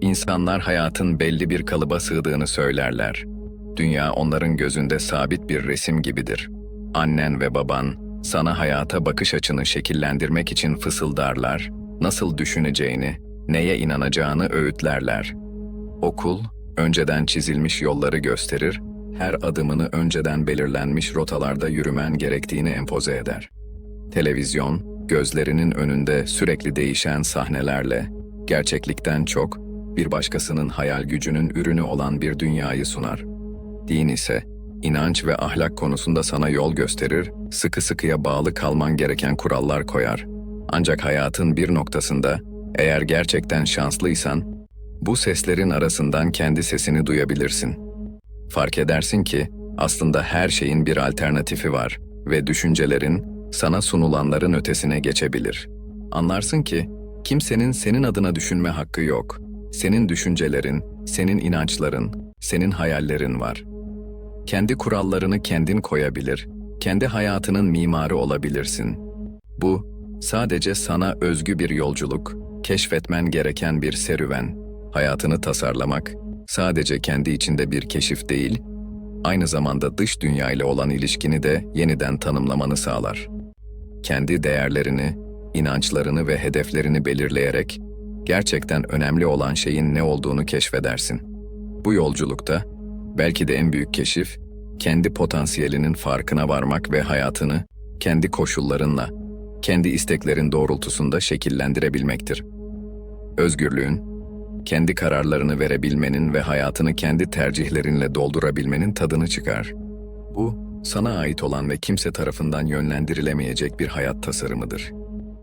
İnsanlar hayatın belli bir kalıba sığdığını söylerler. Dünya onların gözünde sabit bir resim gibidir. Annen ve baban sana hayata bakış açını şekillendirmek için fısıldarlar, nasıl düşüneceğini, neye inanacağını öğütlerler. Okul, önceden çizilmiş yolları gösterir, her adımını önceden belirlenmiş rotalarda yürümen gerektiğini empoze eder. Televizyon, gözlerinin önünde sürekli değişen sahnelerle, gerçeklikten çok, bir başkasının hayal gücünün ürünü olan bir dünyayı sunar. Din ise, inanç ve ahlak konusunda sana yol gösterir, sıkı sıkıya bağlı kalman gereken kurallar koyar. Ancak hayatın bir noktasında, eğer gerçekten şanslıysan, bu seslerin arasından kendi sesini duyabilirsin. Fark edersin ki aslında her şeyin bir alternatifi var ve düşüncelerin sana sunulanların ötesine geçebilir. Anlarsın ki kimsenin senin adına düşünme hakkı yok. Senin düşüncelerin, senin inançların, senin hayallerin var. Kendi kurallarını kendin koyabilir, kendi hayatının mimarı olabilirsin. Bu sadece sana özgü bir yolculuk, keşfetmen gereken bir serüven. Hayatını tasarlamak sadece kendi içinde bir keşif değil, aynı zamanda dış dünya ile olan ilişkini de yeniden tanımlamanı sağlar. Kendi değerlerini, inançlarını ve hedeflerini belirleyerek gerçekten önemli olan şeyin ne olduğunu keşfedersin. Bu yolculukta belki de en büyük keşif kendi potansiyelinin farkına varmak ve hayatını kendi koşullarınla, kendi isteklerin doğrultusunda şekillendirebilmektir. Özgürlüğün, kendi kararlarını verebilmenin ve hayatını kendi tercihlerinle doldurabilmenin tadını çıkar. Bu, sana ait olan ve kimse tarafından yönlendirilemeyecek bir hayat tasarımıdır.